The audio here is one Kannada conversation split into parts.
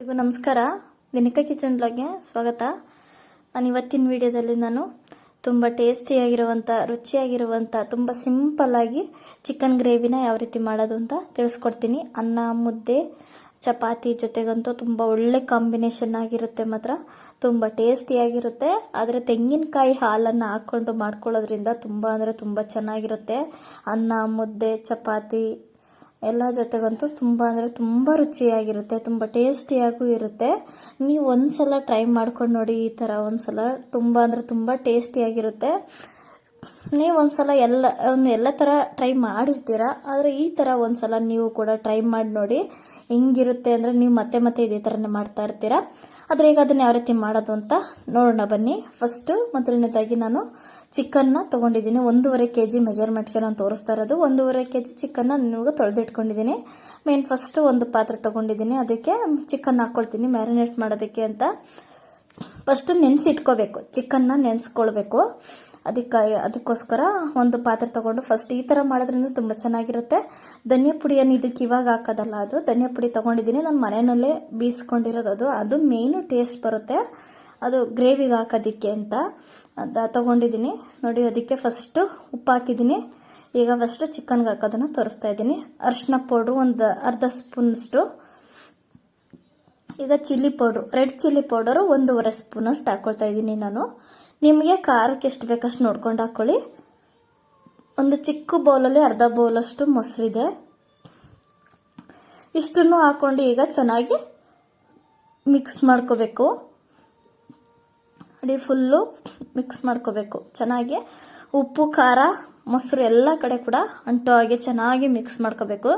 ಎಲ್ರಿಗೂ ನಮಸ್ಕಾರ. ದಿನಕ ಕಿಚನ್ ಬ್ಲಾಗ್ಗೆ ಸ್ವಾಗತ. ನಾನು ಇವತ್ತಿನ ವಿಡಿಯೋದಲ್ಲಿ ನಾನು ತುಂಬ ಟೇಸ್ಟಿಯಾಗಿರುವಂಥ ರುಚಿಯಾಗಿರುವಂಥ ತುಂಬ ಸಿಂಪಲ್ಲಾಗಿ ಚಿಕನ್ ಗ್ರೇವಿನ ಯಾವ ರೀತಿ ಮಾಡೋದು ಅಂತ ತಿಳಿಸ್ಕೊಡ್ತೀನಿ. ಅನ್ನ, ಮುದ್ದೆ, ಚಪಾತಿ ಜೊತೆಗಂತೂ ತುಂಬ ಒಳ್ಳೆ ಕಾಂಬಿನೇಷನ್ ಆಗಿರುತ್ತೆ ಮಾತ್ರ. ತುಂಬ ಟೇಸ್ಟಿಯಾಗಿರುತ್ತೆ ಆದರೆ ತೆಂಗಿನಕಾಯಿ ಹಾಲನ್ನು ಹಾಕ್ಕೊಂಡು ಮಾಡ್ಕೊಳ್ಳೋದ್ರಿಂದ ತುಂಬ ಅಂದರೆ ತುಂಬ ಚೆನ್ನಾಗಿರುತ್ತೆ. ಅನ್ನ, ಮುದ್ದೆ, ಚಪಾತಿ ಎಲ್ಲ ಜೊತೆಗಂತೂ ತುಂಬ ಅಂದರೆ ತುಂಬ ರುಚಿಯಾಗಿರುತ್ತೆ, ತುಂಬ ಟೇಸ್ಟಿಯಾಗೂ ಇರುತ್ತೆ. ನೀವು ಒಂದ್ಸಲ ಟ್ರೈ ಮಾಡ್ಕೊಂಡು ನೋಡಿ ಈ ಥರ ಒಂದ್ಸಲ ತುಂಬ ಅಂದರೆ ತುಂಬ ಟೇಸ್ಟಿಯಾಗಿರುತ್ತೆ. ನೀವು ಒಂದ್ಸಲ ಎಲ್ಲ, ಒಂದು ಎಲ್ಲ ಥರ ಟ್ರೈ ಮಾಡಿರ್ತೀರ, ಆದರೆ ಈ ಥರ ಒಂದ್ಸಲ ನೀವು ಕೂಡ ಟ್ರೈ ಮಾಡಿ ನೋಡಿ ಹೆಂಗಿರುತ್ತೆ ಅಂದರೆ ನೀವು ಮತ್ತೆ ಮತ್ತೆ ಇದೇ ಥರನೇ ಮಾಡ್ತಾ ಇರ್ತೀರ. ಆದರೆ ಈಗ ಅದನ್ನು ಯಾವ ರೀತಿ ಮಾಡೋದು ಅಂತ ನೋಡೋಣ ಬನ್ನಿ. ಫಸ್ಟು ಮೊದಲನೇದಾಗಿ ನಾನು ಚಿಕನ್ನ ತೊಗೊಂಡಿದ್ದೀನಿ. ಒಂದೂವರೆ ಕೆ ಜಿ ಮೆಜರ್ಮೆಂಟ್ಗೆ ನಾನು ತೋರಿಸ್ತಾ ಇರೋದು. ಒಂದೂವರೆ ಕೆ ಜಿ ಚಿಕನ್ನ ನಿಮಗೆ ತೊಳೆದಿಟ್ಕೊಂಡಿದ್ದೀನಿ. ಮೇನ್ ಫಸ್ಟು ಒಂದು ಪಾತ್ರೆ ತೊಗೊಂಡಿದ್ದೀನಿ. ಅದಕ್ಕೆ ಚಿಕನ್ ಹಾಕ್ಕೊಳ್ತೀನಿ ಮ್ಯಾರಿನೇಟ್ ಮಾಡೋದಕ್ಕೆ ಅಂತ. ಫಸ್ಟು ನೆನೆಸಿಟ್ಕೋಬೇಕು. ಚಿಕನ್ನ ನೆನೆಸ್ಕೊಳ್ಬೇಕು. ಅದಕ್ಕೆ ಅದಕ್ಕೋಸ್ಕರ ಒಂದು ಪಾತ್ರೆ ತೊಗೊಂಡು ಫಸ್ಟ್ ಈ ಥರ ಮಾಡೋದ್ರಿಂದ ತುಂಬ ಚೆನ್ನಾಗಿರುತ್ತೆ. ಧನಿಯಾ ಪುಡಿಯನ್ನು ಇದಕ್ಕೆ ಇವಾಗ ಹಾಕೋದಲ್ಲ ಅದು. ಧನಿಯಾ ಪುಡಿ ತೊಗೊಂಡಿದ್ದೀನಿ. ನಾನು ಮನೆಯಲ್ಲೇ ಬೀಸ್ಕೊಂಡಿರೋದು ಅದು. ಅದು ಮೇಯ್ನು ಟೇಸ್ಟ್ ಬರುತ್ತೆ. ಅದು ಗ್ರೇವಿಗೆ ಹಾಕೋದಿಕ್ಕೆ ಅಂತ. ಅದು ತೊಗೊಂಡಿದ್ದೀನಿ. ನೋಡಿ, ಅದಕ್ಕೆ ಫಸ್ಟು ಉಪ್ಪು ಹಾಕಿದ್ದೀನಿ. ಈಗ ಫಸ್ಟು ಚಿಕನ್ಗೆ ಹಾಕೋದನ್ನು ತೋರಿಸ್ತಾ ಇದ್ದೀನಿ. ಅರಿಶಿನ ಪೌಡ್ರು ಒಂದು ಅರ್ಧ ಸ್ಪೂನಷ್ಟು. ಈಗ chilli powder red chilli powder ಒಂದೂವರೆ ಸ್ಪೂನಷ್ಟು ಹಾಕ್ಕೊಳ್ತಾ ಇದ್ದೀನಿ ನಾನು. ನಿಮಗೆ ಖಾರಕ್ಕೆ ಎಷ್ಟು ಬೇಕಷ್ಟು ನೋಡ್ಕೊಂಡು ಹಾಕ್ಕೊಳ್ಳಿ ಒಂದು ಚಿಕ್ಕ ಬೌಲಲ್ಲಿ ಅರ್ಧ ಬೌಲಷ್ಟು ಮೊಸರಿದೆ. ಇಷ್ಟನ್ನು ಹಾಕ್ಕೊಂಡು ಈಗ ಚೆನ್ನಾಗಿ ಮಿಕ್ಸ್ ಮಾಡ್ಕೋಬೇಕು. ಅಡಿ ಫುಲ್ಲು ಮಿಕ್ಸ್ ಮಾಡ್ಕೋಬೇಕು. ಚೆನ್ನಾಗಿ ಉಪ್ಪು, ಖಾರ ಮೊಸರು ಎಲ್ಲ ಕಡೆ ಕೂಡ ಅಂಟು ಹಾಗೆ ಚೆನ್ನಾಗಿ ಮಿಕ್ಸ್ ಮಾಡ್ಕೋಬೇಕು.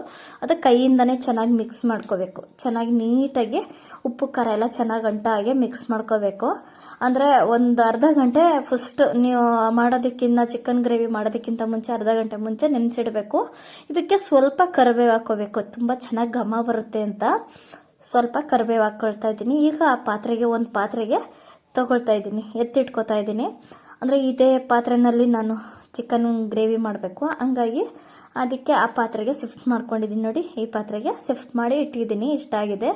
ಅದು ಕೈಯಿಂದನೇ ಚೆನ್ನಾಗಿ ಮಿಕ್ಸ್ ಮಾಡ್ಕೋಬೇಕು. ಚೆನ್ನಾಗಿ ನೀಟಾಗಿ ಉಪ್ಪು, ಖಾರ ಎಲ್ಲ ಚೆನ್ನಾಗಿ ಅಂಟ ಹಾಗೆ ಮಿಕ್ಸ್ ಮಾಡ್ಕೋಬೇಕು. ಅಂದರೆ ಒಂದು ಅರ್ಧ ಗಂಟೆ ಫಸ್ಟ್ ನೀವು ಮಾಡೋದಕ್ಕಿಂತ ಚಿಕನ್ ಗ್ರೇವಿ ಮಾಡೋದಕ್ಕಿಂತ ಮುಂಚೆ ಅರ್ಧ ಗಂಟೆ ಮುಂಚೆ ನೆನೆಸಿಡಬೇಕು. ಇದಕ್ಕೆ ಸ್ವಲ್ಪ ಕರಿಬೇವು ಹಾಕೋಬೇಕು. ತುಂಬ ಚೆನ್ನಾಗಿ ಘಮ ಬರುತ್ತೆ ಅಂತ ಸ್ವಲ್ಪ ಕರಿಬೇವು ಹಾಕ್ಕೊಳ್ತಾ ಇದ್ದೀನಿ. ಈಗ ಆ ಪಾತ್ರೆಗೆ ಒಂದು ಪಾತ್ರೆಗೆ ತಗೊಳ್ತಾ ಇದ್ದೀನಿ. ಎತ್ತಿಟ್ಕೋತಾ ಇದ್ದೀನಿ. ಅಂದರೆ ಇದೇ ಪಾತ್ರೆನಲ್ಲಿ ನಾನು ಚಿಕನ್ ಗ್ರೇವಿ ಮಾಡಬೇಕು. ಹಂಗಾಗಿ ಅದಕ್ಕೆ ಆ ಪಾತ್ರೆಗೆ ಶಿಫ್ಟ್ ಮಾಡ್ಕೊಂಡಿದ್ದೀನಿ ನೋಡಿ. ಈ ಪಾತ್ರೆಗೆ ಶಿಫ್ಟ್ ಮಾಡಿ ಇಟ್ಟಿದ್ದೀನಿ. ಇಷ್ಟ ಆಗಿದೆ.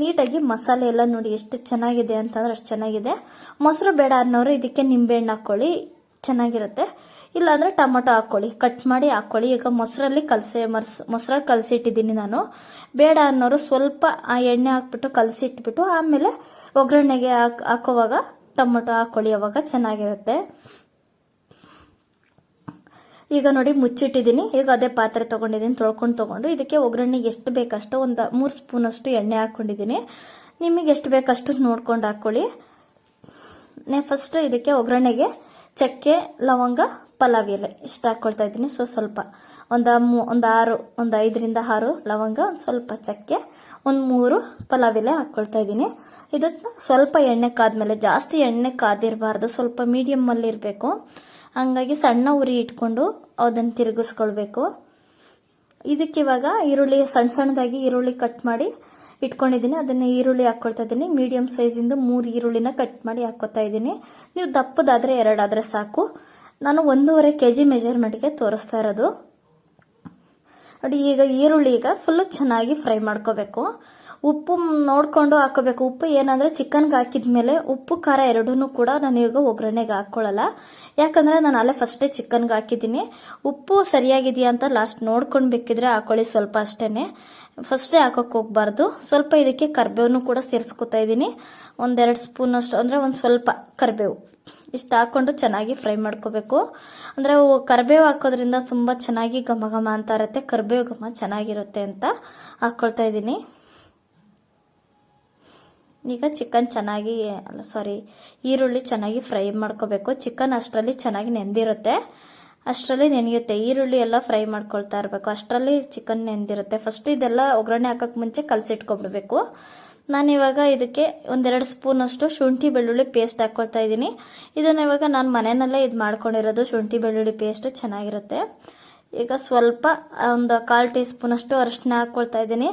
ನೀಟಾಗಿ ಮಸಾಲೆ ಎಲ್ಲ ನೋಡಿ ಎಷ್ಟು ಚೆನ್ನಾಗಿದೆ ಅಂತಂದ್ರೆ ಅಷ್ಟು ಚೆನ್ನಾಗಿದೆ. ಮೊಸರು ಬೇಡ ಅನ್ನೋರು ಇದಕ್ಕೆ ನಿಂಬೆಹಣ್ಣು ಹಾಕ್ಕೊಳ್ಳಿ ಚೆನ್ನಾಗಿರುತ್ತೆ. ಇಲ್ಲಾಂದರೆ ಟೊಮೊಟೊ ಹಾಕ್ಕೊಳ್ಳಿ ಕಟ್ ಮಾಡಿ ಹಾಕ್ಕೊಳ್ಳಿ ಈಗ ಮೊಸರಲ್ಲಿ ಕಲಸಿ ಮರ್ಸ್, ಮೊಸರಲ್ಲಿ ಕಲಸಿಟ್ಟಿದ್ದೀನಿ ನಾನು. ಬೇಡ ಅನ್ನೋರು ಸ್ವಲ್ಪ ಆ ಎಣ್ಣೆ ಹಾಕ್ಬಿಟ್ಟು ಕಲಸಿಟ್ಬಿಟ್ಟು ಆಮೇಲೆ ಒಗ್ಗರಣೆಗೆ ಹಾಕ್, ಹಾಕೋವಾಗ ಟೊಮೊಟೊ ಹಾಕ್ಕೊಳ್ಳಿ ಅವಾಗ ಚೆನ್ನಾಗಿರುತ್ತೆ. ಈಗ ನೋಡಿ ಮುಚ್ಚಿಟ್ಟಿದ್ದೀನಿ. ಈಗ ಅದೇ ಪಾತ್ರೆ ತೊಗೊಂಡಿದ್ದೀನಿ, ತೊಳ್ಕೊಂಡು ತೊಗೊಂಡು. ಇದಕ್ಕೆ ಒಗ್ಗರಣೆಗೆ ಎಷ್ಟು ಬೇಕಷ್ಟು ಒಂದು ಮೂರು ಸ್ಪೂನಷ್ಟು ಎಣ್ಣೆ ಹಾಕ್ಕೊಂಡಿದ್ದೀನಿ. ನಿಮಗೆ ಎಷ್ಟು ಬೇಕಷ್ಟು ನೋಡ್ಕೊಂಡು ಹಾಕ್ಕೊಳ್ಳಿ. ಫಸ್ಟ್ ಇದಕ್ಕೆ ಒಗ್ಗರಣೆಗೆ ಚಕ್ಕೆ, ಲವಂಗ, ಪಲಾವ್ ಎಲೆ ಇಷ್ಟು ಹಾಕ್ಕೊಳ್ತಾ ಇದ್ದೀನಿ. ಸೊ, ಸ್ವಲ್ಪ ಒಂದು ಮೂ, ಒಂದು ಆರು, ಒಂದು ಐದರಿಂದ ಆರು ಲವಂಗ, ಒಂದು ಸ್ವಲ್ಪ ಚಕ್ಕೆ, ಒಂದು ಮೂರು ಪಲಾವ್ ಎಲೆ ಹಾಕ್ಕೊಳ್ತಾ ಇದ್ದೀನಿ. ಇದನ್ನ ಸ್ವಲ್ಪ ಎಣ್ಣೆ ಕಾದ್ಮೇಲೆ, ಜಾಸ್ತಿ ಎಣ್ಣೆ ಕಾದಿರಬಾರ್ದು, ಸ್ವಲ್ಪ ಮೀಡಿಯಮ್ಮಲ್ಲಿ ಇರಬೇಕು ಹಂಗಾಗಿ ಸಣ್ಣ ಉರಿ ಇಟ್ಕೊಂಡು ಅದನ್ನು ತಿರುಗಿಸ್ಕೊಳ್ಬೇಕು. ಇದಕ್ಕೆ ಇವಾಗ ಈರುಳ್ಳಿ, ಸಣ್ಣ ಸಣ್ಣದಾಗಿ ಈರುಳ್ಳಿ ಕಟ್ ಮಾಡಿ ಇಟ್ಕೊಂಡಿದ್ದೀನಿ. ಅದನ್ನು ಈರುಳ್ಳಿ ಹಾಕ್ಕೊಳ್ತಾ ಇದ್ದೀನಿ. ಮೀಡಿಯಮ್ ಸೈಜಿಂದು ಮೂರು ಈರುಳ್ಳಿನ ಕಟ್ ಮಾಡಿ ಹಾಕ್ಕೊತಾ ಇದ್ದೀನಿ. ನೀವು ದಪ್ಪದಾದರೆ ಎರಡಾದರೆ ಸಾಕು. ನಾನು ಒಂದೂವರೆ ಕೆ ಜಿ ಮೆಜರ್ಮೆಂಟ್ಗೆ ತೋರಿಸ್ತಾ ಇರೋದು. ನೋಡಿ, ಈಗ ಈರುಳ್ಳಿ ಈಗ ಫುಲ್ಲು ಚೆನ್ನಾಗಿ ಫ್ರೈ ಮಾಡ್ಕೋಬೇಕು. ಉಪ್ಪು ನೋಡಿಕೊಂಡು ಹಾಕೋಬೇಕು. ಉಪ್ಪು ಏನಂದರೆ ಚಿಕನ್ಗೆ ಹಾಕಿದ ಮೇಲೆ ಉಪ್ಪು, ಖಾರ ಎರಡೂ ಕೂಡ ನಾನು ಈಗ ಒಗ್ಗರಣೆಗೆ ಹಾಕ್ಕೊಳ್ಳಲ್ಲ ಯಾಕಂದರೆ ನಾನು ಅಲ್ಲೇ ಫಸ್ಟೇ ಚಿಕನ್ಗೆ ಹಾಕಿದ್ದೀನಿ. ಉಪ್ಪು ಸರಿಯಾಗಿದೆಯಾ ಅಂತ ಲಾಸ್ಟ್ ನೋಡ್ಕೊಂಡು ಬೇಕಿದ್ರೆ ಹಾಕೊಳ್ಳಿ ಸ್ವಲ್ಪ ಅಷ್ಟೇ ಫಸ್ಟೇ ಹಾಕೋಕೆ ಹೋಗ್ಬಾರ್ದು. ಸ್ವಲ್ಪ ಇದಕ್ಕೆ ಕರ್ಬೇವನ್ನು ಕೂಡ ಸೇರಿಸ್ಕೊತಾ ಇದ್ದೀನಿ. ಒಂದೆರಡು ಸ್ಪೂನ್ ಅಷ್ಟು, ಅಂದರೆ ಒಂದು ಸ್ವಲ್ಪ ಕರಿಬೇವು. ಇಷ್ಟು ಹಾಕ್ಕೊಂಡು ಚೆನ್ನಾಗಿ ಫ್ರೈ ಮಾಡ್ಕೋಬೇಕು. ಅಂದರೆ ಕರಿಬೇವು ಹಾಕೋದ್ರಿಂದ ತುಂಬ ಚೆನ್ನಾಗಿ ಘಮ ಘಮ ಅಂತ ಇರುತ್ತೆ. ಕರಿಬೇವು ಘಮ ಚೆನ್ನಾಗಿರುತ್ತೆ ಅಂತ ಹಾಕ್ಕೊಳ್ತಾ ಇದ್ದೀನಿ. ಈಗ ಚಿಕನ್ ಚೆನ್ನಾಗಿ ಅಲ್ಲ ಸಾರಿ ಈರುಳ್ಳಿ ಚೆನ್ನಾಗಿ ಫ್ರೈ ಮಾಡ್ಕೋಬೇಕು. ಚಿಕನ್ ಅಷ್ಟರಲ್ಲಿ ಚೆನ್ನಾಗಿ ನೆಂದಿರುತ್ತೆ. ಅಷ್ಟರಲ್ಲಿ ನೆನೆಯುತ್ತೆ. ಈರುಳ್ಳಿ ಎಲ್ಲ ಫ್ರೈ ಮಾಡ್ಕೊಳ್ತಾ ಇರಬೇಕು. ಅಷ್ಟರಲ್ಲಿ ಚಿಕನ್ ನೆಂದಿರುತ್ತೆ. ಫಸ್ಟ್ ಇದೆಲ್ಲ ಒಗ್ಗರಣೆ ಹಾಕೋಕೆ ಮುಂಚೆ ಕಲಸಿಟ್ಕೊಬಿಡ್ಬೇಕು ನಾನು ಇವಾಗ ಇದಕ್ಕೆ ಒಂದೆರಡು ಸ್ಪೂನಷ್ಟು ಶುಂಠಿ ಬೆಳ್ಳುಳ್ಳಿ ಪೇಸ್ಟ್ ಹಾಕ್ಕೊಳ್ತಾ ಇದ್ದೀನಿ. ಇದನ್ನು ಇವಾಗ ನಾನು ಮನೆಯಲ್ಲೇ ಇದು ಮಾಡ್ಕೊಂಡಿರೋದು. ಶುಂಠಿ ಬೆಳ್ಳುಳ್ಳಿ ಪೇಸ್ಟ್ ಚೆನ್ನಾಗಿರುತ್ತೆ. ಈಗ ಸ್ವಲ್ಪ ಒಂದು ಕಾಲು ಟೀ ಸ್ಪೂನ್ ಅಷ್ಟು ಅರಿಶಿನ ಹಾಕ್ಕೊಳ್ತಾ ಇದ್ದೀನಿ.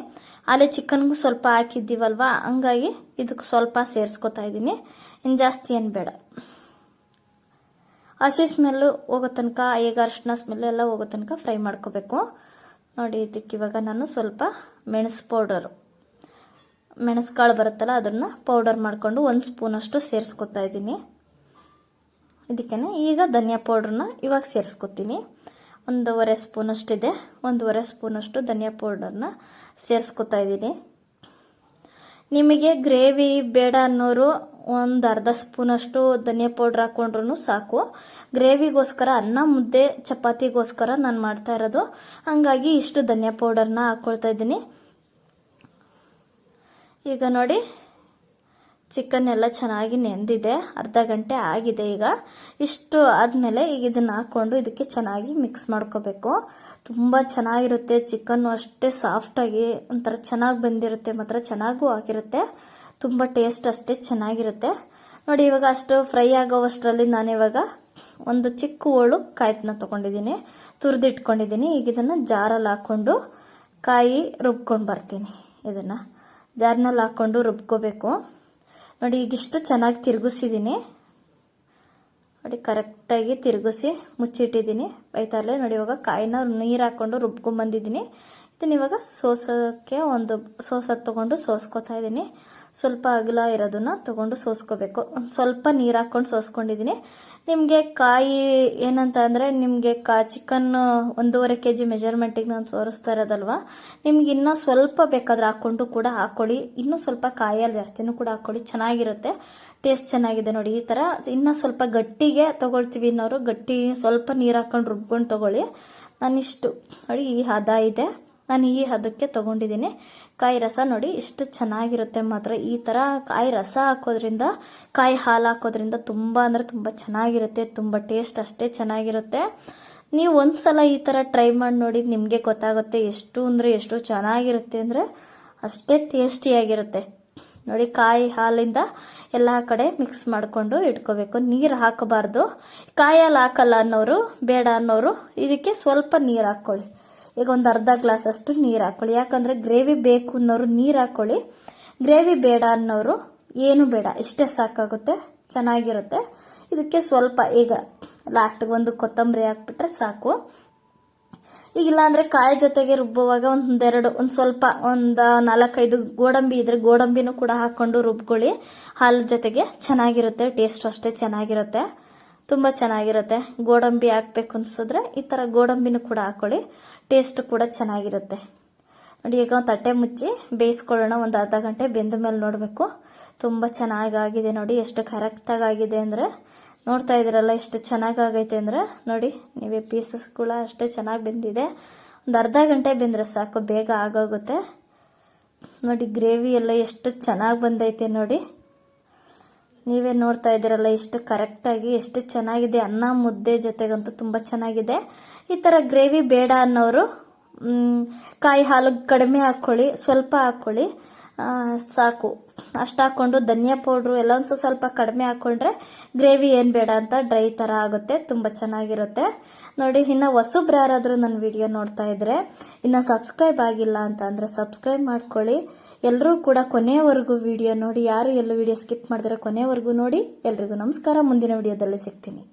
ಅಲ್ಲಿ ಚಿಕನ್ಗೂ ಸ್ವಲ್ಪ ಹಾಕಿದ್ದೀವಲ್ವಾ? ಹಂಗಾಗಿ ಇದಕ್ಕೆ ಸ್ವಲ್ಪ ಸೇರಿಸ್ಕೊತಾ ಇದ್ದೀನಿ. ಇನ್ನು ಜಾಸ್ತಿ ಏನು ಬೇಡ. ಹಸಿ ಸ್ಮೆಲ್ಲು ಹೋಗೋ ತನಕ, ಈಗ ಅರಿಶಿನ ಸ್ಮೆಲ್ ಎಲ್ಲ ಹೋಗೋ ತನಕ ಫ್ರೈ ಮಾಡ್ಕೋಬೇಕು. ನೋಡಿ, ಇದಕ್ಕೆ ಇವಾಗ ನಾನು ಸ್ವಲ್ಪ ಮೆಣಸು ಪೌಡರು. ಮೆಣಸ್ಕಾಳು ಬರುತ್ತಲ್ಲ, ಅದನ್ನು ಪೌಡರ್ ಮಾಡಿಕೊಂಡು ಒಂದು ಸ್ಪೂನಷ್ಟು ಸೇರಿಸ್ಕೊತಾ ಇದ್ದೀನಿ. ಇದಕ್ಕೆ ಈಗ ಧನಿಯಾ ಪೌಡ್ರನ್ನ ಇವಾಗ ಸೇರಿಸ್ಕೊತೀನಿ. ಒಂದೂವರೆ ಸ್ಪೂನಷ್ಟಿದೆ. ಒಂದೂವರೆ ಸ್ಪೂನಷ್ಟು ಧನಿಯಾ ಪೌಡರ್ನ ಸೇರಿಸ್ಕೊತಾ ಇದ್ದೀನಿ. ನಿಮಗೆ ಗ್ರೇವಿ ಬೇಡ ಅನ್ನೋರು ಒಂದು ಅರ್ಧ ಸ್ಪೂನಷ್ಟು ಧನಿಯಾ ಪೌಡ್ರ್ ಹಾಕ್ಕೊಂಡ್ರು ಸಾಕು. ಗ್ರೇವಿಗೋಸ್ಕರ ಅನ್ನ, ಮುದ್ದೆ, ಚಪಾತಿಗೋಸ್ಕರ ನಾನು ಮಾಡ್ತಾ ಇರೋದು. ಹಂಗಾಗಿ ಇಷ್ಟು ಧನಿಯಾ ಪೌಡರ್ನ ಹಾಕ್ಕೊಳ್ತಾ ಇದ್ದೀನಿ. ಈಗ ನೋಡಿ ಚಿಕನ್ ಎಲ್ಲ ಚೆನ್ನಾಗಿ ನೆಂದಿದೆ. ಅರ್ಧ ಗಂಟೆ ಆಗಿದೆ ಈಗ. ಇಷ್ಟು ಆದಮೇಲೆ ಈಗ ಇದನ್ನು ಹಾಕ್ಕೊಂಡು ಇದಕ್ಕೆ ಚೆನ್ನಾಗಿ ಮಿಕ್ಸ್ ಮಾಡ್ಕೋಬೇಕು. ತುಂಬ ಚೆನ್ನಾಗಿರುತ್ತೆ ಚಿಕನ್ನು ಅಷ್ಟೇ ಸಾಫ್ಟಾಗಿ ಒಂಥರ ಚೆನ್ನಾಗಿ ಬಂದಿರುತ್ತೆ, ಮಾತ್ರ ಚೆನ್ನಾಗೂ ಆಗಿರುತ್ತೆ. ತುಂಬ ಟೇಸ್ಟ್ ಅಷ್ಟೇ ಚೆನ್ನಾಗಿರುತ್ತೆ. ನೋಡಿ, ಇವಾಗ ಅಷ್ಟು ಫ್ರೈ ಆಗೋವಷ್ಟರಲ್ಲಿ ನಾನಿವಾಗ ಒಂದು ಚಿಕ್ಕ ಹೋಳು ಕಾಯ್ತನ ತೊಗೊಂಡಿದ್ದೀನಿ. ತುರಿದಿಟ್ಕೊಂಡಿದ್ದೀನಿ. ಈಗ ಇದನ್ನು ಜಾರಲ್ಲಿ ಹಾಕ್ಕೊಂಡು ಕಾಯಿ ರುಬ್ಕೊಂಡು ಬರ್ತೀನಿ. ಇದನ್ನು ಜಾರ್ನಲ್ಲಿ ಹಾಕ್ಕೊಂಡು ರುಬ್ಕೋಬೇಕು. ನೋಡಿ, ಈಗಿಷ್ಟು ಚೆನ್ನಾಗಿ ತಿರುಗಿಸಿದ್ದೀನಿ. ನೋಡಿ, ಕರೆಕ್ಟಾಗಿ ತಿರುಗಿಸಿ ಮುಚ್ಚಿಟ್ಟಿದ್ದೀನಿ. ಬೈತಾರಲೆ ನೋಡಿ, ಇವಾಗ ಕಾಯಿನ ನೀರು ಹಾಕ್ಕೊಂಡು ರುಬ್ಕೊಂಬಂದಿದ್ದೀನಿ ಇದನ್ನ ಇವಾಗ ಸೋಸೋಕ್ಕೆ ಒಂದು ಸೋಸೋದು ತೊಗೊಂಡು ಸೋಸ್ಕೊತಾ ಇದ್ದೀನಿ. ಸ್ವಲ್ಪ ಅಗಲ ಇರೋದನ್ನ ತೊಗೊಂಡು ಸೋಸ್ಕೋಬೇಕು. ಸ್ವಲ್ಪ ನೀರು ಹಾಕ್ಕೊಂಡು ಸೋಸ್ಕೊಂಡಿದ್ದೀನಿ. ನಿಮಗೆ ಕಾಯಿ ಏನಂತ ಅಂದರೆ ನಿಮಗೆ ಕಾ ಚಿಕನ್ ಒಂದೂವರೆ ಕೆ ಜಿ ಮೆಜರ್ಮೆಂಟಿಗೆ ನಾನು ತೋರಿಸ್ತಾ ಇರೋದಲ್ವಾ? ನಿಮ್ಗೆ ಇನ್ನೂ ಸ್ವಲ್ಪ ಬೇಕಾದ್ರೆ ಹಾಕ್ಕೊಂಡು ಕೂಡ ಹಾಕ್ಕೊಳ್ಳಿ ಇನ್ನೂ ಸ್ವಲ್ಪ ಕಾಯಲ್ಲಿ ಜಾಸ್ತಿನೂ ಕೂಡ ಹಾಕ್ಕೊಳ್ಳಿ ಚೆನ್ನಾಗಿರುತ್ತೆ. ಟೇಸ್ಟ್ ಚೆನ್ನಾಗಿದೆ ನೋಡಿ ಈ ಥರ ಇನ್ನೂ ಸ್ವಲ್ಪ ಗಟ್ಟಿಗೆ ತೊಗೊಳ್ತೀವಿ ಇನ್ನೋರು ಗಟ್ಟಿ ಸ್ವಲ್ಪ ನೀರು ಹಾಕ್ಕೊಂಡು ರುಬ್ಕೊಂಡು ತೊಗೊಳ್ಳಿ. ನಾನಿಷ್ಟು ನೋಡಿ ಈ ಹದ ಇದೆ. ನಾನು ಈ ಹದಕ್ಕೆ ತೊಗೊಂಡಿದ್ದೀನಿ. ಕಾಯಿ ರಸ ನೋಡಿ ಇಷ್ಟು ಚೆನ್ನಾಗಿರುತ್ತೆ ಮಾತ್ರ. ಈ ಥರ ಕಾಯಿ ರಸ ಹಾಕೋದ್ರಿಂದ, ಕಾಯಿ ಹಾಲು ಹಾಕೋದ್ರಿಂದ ತುಂಬ ಅಂದರೆ ತುಂಬ ಚೆನ್ನಾಗಿರುತ್ತೆ, ತುಂಬ ಟೇಸ್ಟ್ ಅಷ್ಟೇ ಚೆನ್ನಾಗಿರುತ್ತೆ. ನೀವು ಒಂದ್ಸಲ ಈ ಥರ ಟ್ರೈ ಮಾಡಿ ನೋಡಿ ನಿಮಗೆ ಗೊತ್ತಾಗುತ್ತೆ ಎಷ್ಟು ಅಂದರೆ ಎಷ್ಟು ಚೆನ್ನಾಗಿರುತ್ತೆ ಅಂದರೆ ಅಷ್ಟೇ ಟೇಸ್ಟಿಯಾಗಿರುತ್ತೆ ನೋಡಿ ಕಾಯಿ ಹಾಲಿಂದ ಎಲ್ಲ ಕಡೆ ಮಿಕ್ಸ್ ಮಾಡಿಕೊಂಡು ಇಟ್ಕೋಬೇಕು. ನೀರು ಹಾಕಬಾರ್ದು. ಕಾಯಲ್ಲಿ ಹಾಕಲ್ಲ ಅನ್ನೋರು, ಬೇಡ ಅನ್ನೋರು, ಇದಕ್ಕೆ ಸ್ವಲ್ಪ ನೀರು ಹಾಕ್ಕೊಳ್ಳಿ. ಈಗ ಒಂದು ಅರ್ಧ ಗ್ಲಾಸ್ ಅಷ್ಟು ನೀರು ಹಾಕ್ಕೊಳ್ಳಿ ಯಾಕಂದರೆ ಗ್ರೇವಿ ಬೇಕು ಅನ್ನೋರು ನೀರು ಹಾಕ್ಕೊಳ್ಳಿ ಗ್ರೇವಿ ಬೇಡ ಅನ್ನೋರು ಏನು ಬೇಡ, ಇಷ್ಟೇ ಸಾಕಾಗುತ್ತೆ, ಚೆನ್ನಾಗಿರುತ್ತೆ. ಇದಕ್ಕೆ ಸ್ವಲ್ಪ ಈಗ ಲಾಸ್ಟಿಗೆ ಒಂದು ಕೊತ್ತಂಬರಿ ಹಾಕ್ಬಿಟ್ರೆ ಸಾಕು. ಈಗಿಲ್ಲ ಅಂದರೆ ಕಾಯಿ ಜೊತೆಗೆ ರುಬ್ಬುವಾಗ ಒಂದೆರಡು, ಒಂದು ಸ್ವಲ್ಪ ಒಂದು ನಾಲ್ಕೈದು ಗೋಡಂಬಿ ಇದ್ರೆ ಗೋಡಂಬಿನೂ ಕೂಡ ಹಾಕ್ಕೊಂಡು ರುಬ್ಕೊಳ್ಳಿ. ಹಾಲು ಜೊತೆಗೆ ಚೆನ್ನಾಗಿರುತ್ತೆ ಟೇಸ್ಟ್ ಅಷ್ಟೇ ಚೆನ್ನಾಗಿರುತ್ತೆ. ತುಂಬ ಚೆನ್ನಾಗಿರುತ್ತೆ. ಗೋಡಂಬಿ ಹಾಕ್ಬೇಕು ಅನ್ಸಿದ್ರೆ ಈ ಥರ ಗೋಡಂಬಿನೂ ಕೂಡ ಹಾಕ್ಕೊಳ್ಳಿ ಟೇಸ್ಟ್ ಕೂಡ ಚೆನ್ನಾಗಿರುತ್ತೆ. ನೋಡಿ, ಈಗ ತಟ್ಟೆ ಮುಚ್ಚಿ ಬೇಯಿಸ್ಕೊಳ್ಳೋಣ. ಒಂದು ಅರ್ಧ ಗಂಟೆ ಬೆಂದ ಮೇಲೆ ನೋಡಬೇಕು. ತುಂಬ ಚೆನ್ನಾಗಾಗಿದೆ ನೋಡಿ, ಎಷ್ಟು ಕರೆಕ್ಟಾಗಿ ಆಗಿದೆ ಅಂದರೆ. ನೋಡ್ತಾ ಇದ್ದೀರಲ್ಲ, ಎಷ್ಟು ಚೆನ್ನಾಗಾಗೈತೆ ಅಂದರೆ. ನೋಡಿ, ನೀವೇ ಪೀಸಸ್ ಕೂಡ ಅಷ್ಟೇ ಚೆನ್ನಾಗಿ ಬೆಂದಿದೆ. ಒಂದು ಅರ್ಧ ಗಂಟೆ ಬೆಂದರೆ ಸಾಕು, ಬೇಗ ಆಗೋಗುತ್ತೆ. ನೋಡಿ, ಗ್ರೇವಿ ಎಲ್ಲ ಎಷ್ಟು ಚೆನ್ನಾಗಿ ಬಂದೈತೆ ನೋಡಿ. ನೀವೇ ನೋಡ್ತಾ ಇದ್ದೀರಲ್ಲ, ಎಷ್ಟು ಕರೆಕ್ಟಾಗಿ ಎಷ್ಟು ಚೆನ್ನಾಗಿದೆ. ಅನ್ನ ಮುದ್ದೆ ಜೊತೆಗಂತೂ ತುಂಬ ಚೆನ್ನಾಗಿದೆ. ಈ ಥರ ಗ್ರೇವಿ ಬೇಡ ಅನ್ನೋರು ಕಾಯಿ ಹಾಲು ಕಡಿಮೆ ಹಾಕ್ಕೊಳ್ಳಿ ಸ್ವಲ್ಪ ಹಾಕ್ಕೊಳ್ಳಿ ಸಾಕು. ಅಷ್ಟು ಹಾಕ್ಕೊಂಡು ಧನಿಯಾ ಪೌಡ್ರು ಎಲ್ಲ ಒಂದು ಸ್ವಲ್ಪ ಕಡಿಮೆ ಹಾಕ್ಕೊಂಡ್ರೆ ಗ್ರೇವಿ ಏನು ಬೇಡ ಅಂತ ಡ್ರೈ ಥರ ಆಗುತ್ತೆ, ತುಂಬ ಚೆನ್ನಾಗಿರುತ್ತೆ. ನೋಡಿ, ಇನ್ನು ಹೊಸಬ್ರು ಯಾರಾದರೂ ನನ್ನ ವಿಡಿಯೋ ನೋಡ್ತಾ ಇದ್ರೆ, ಇನ್ನು ಸಬ್ಸ್ಕ್ರೈಬ್ ಆಗಿಲ್ಲ ಅಂತ ಅಂದರೆ ಸಬ್ಸ್ಕ್ರೈಬ್ ಮಾಡ್ಕೊಳ್ಳಿ. ಎಲ್ಲರೂ ಕೂಡ ಕೊನೆಯವರೆಗೂ ವಿಡಿಯೋ ನೋಡಿ, ಯಾರು ಎಲ್ಲೂ ವಿಡಿಯೋ ಸ್ಕಿಪ್ ಮಾಡಿದ್ರೆ ಕೊನೆಯವರೆಗೂ ನೋಡಿ, ಎಲ್ರಿಗೂ ನಮಸ್ಕಾರ. ಮುಂದಿನ ವಿಡಿಯೋದಲ್ಲಿ ಸಿಗ್ತೀನಿ.